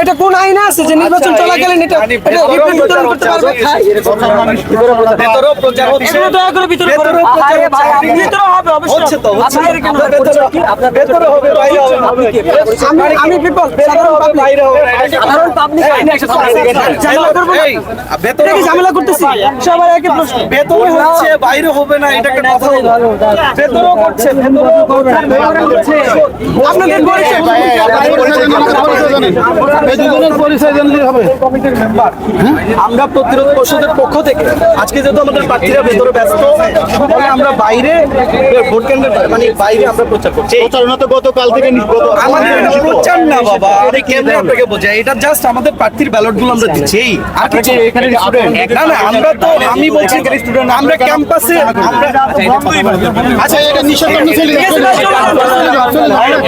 এটা কোন আইন আছে যে নির্বাচন চলাকালীন এটা মানে এটা বিতরণ করতে পারবে? এগুলো দয়া করে হচ্ছে। ভিতরে হবে অবশ্যই। হচ্ছে তো আপনাদের কেন হবে? ভেতরে- ভেতরে হবে বাইরে হবে। না। আমি আমি পিপল সাধারণ পাবলিক বাইরে হবে। সাধারণ পাবলিক ঝামেলা করব না এই, ভেতরে ঝামেলা করতেছি? সবার একই প্রশ্ন ভেতরে হচ্ছে বাইরে হবে না এটা একটা কথা হলো ভেতরেও করছে ভেতরেও করছে আপনাদের বলেছে? আমরা প্রতিরোধ পরিষদের পক্ষ থেকে আজকে যেহেতু আমাদের প্রার্থীরা ভেতরে ব্যস্ত আমরা বাইরে ভোট কেন্দ্রের মানে বাইরে আমরা প্রচার করছি। প্রচারণা তো গতকাল থেকে আমাদের প্রচার না বাবা। আরে কেমনে আপনাকে বোঝাই এটা জাস্ট আমাদের প্রার্থীর ব্যালটগুলো আমরা দিচ্ছি। আর কিছু এখানে না না আমরা তো আমি বলছি আমরা ক্যাম্পাসে আমরা আচ্ছা এটা নিষেধ মিছিল